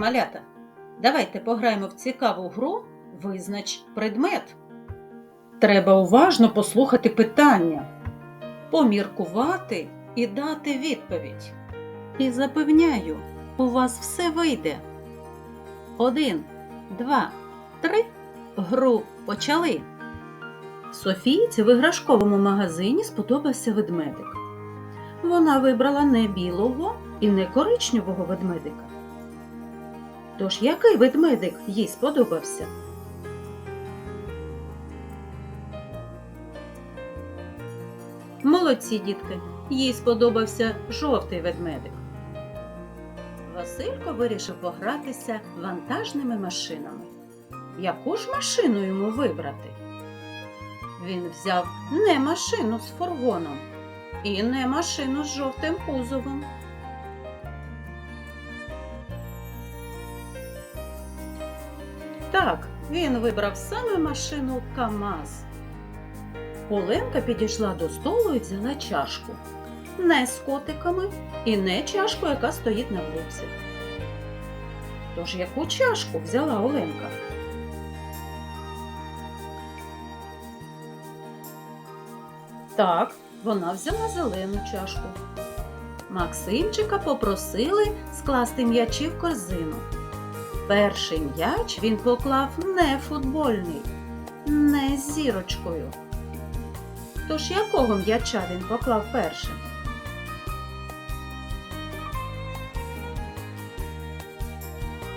малята, давайте пограємо в цікаву гру Визнач предмет. Треба уважно послухати питання, поміркувати і дати відповідь. І запевняю, у вас все вийде. Один, два, три. Гру почали. Софійці в іграшковому магазині сподобався ведмедик. Вона вибрала не білого і не коричневого ведмедика. Тож який ведмедик їй сподобався? Молодці дітки, їй сподобався жовтий ведмедик. Василько вирішив погратися вантажними машинами. Яку ж машину йому вибрати? Він взяв не машину з фургоном і не машину з жовтим кузовом. Так, він вибрав саме машину КАМАЗ. Оленка підійшла до столу і взяла чашку. Не з котиками і не чашку, яка стоїть на блюдці. Тож яку чашку взяла Оленка? Так, вона взяла зелену чашку. Максимчика попросили скласти м'ячі в корзину. Перший м'яч він поклав не футбольний, не з зірочкою. Тож якого м'яча він поклав першим?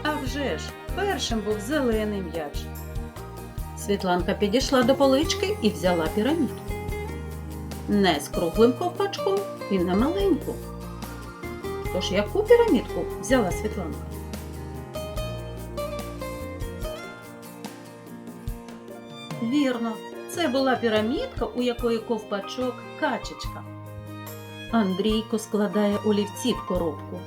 А вже ж, першим був зелений м'яч. Світланка підійшла до полички і взяла пірамідку. Не з круглим ковпачком і не маленьку. Тож яку пірамідку взяла Світланка? Вірно, це була пірамідка, у якої ковпачок качечка. Андрійко складає олівці в коробку.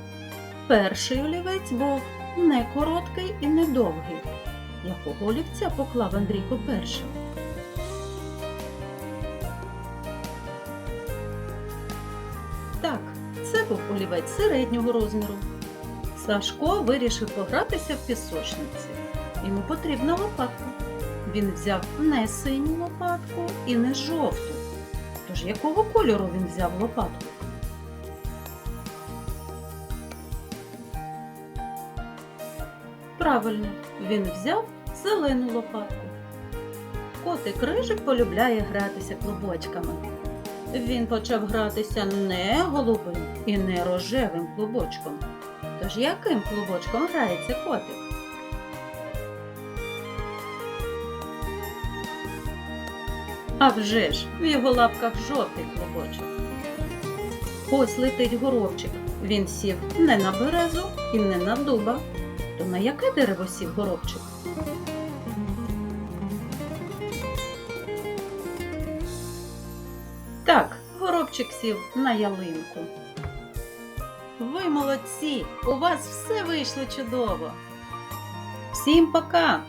Перший олівець був не короткий і не довгий. Якого олівця поклав Андрійко першим? Так, це був олівець середнього розміру. Сашко вирішив погратися в пісочниці. Йому потрібна лопатка. Він взяв не синю лопатку і не жовту. Тож якого кольору він взяв лопатку? Правильно, він взяв зелену лопатку. Котик Рижик полюбляє гратися клубочками. Він почав гратися не голубим і не рожевим клубочком. Тож яким клубочком грається котик? А вже ж, в його лапках жовтий клубочок. Ось летить горобчик. Він сів не на березу і не на дуба. То на яке дерево сів горобчик? Так, горобчик сів на ялинку. Ви молодці! У вас все вийшло чудово. Всім пока!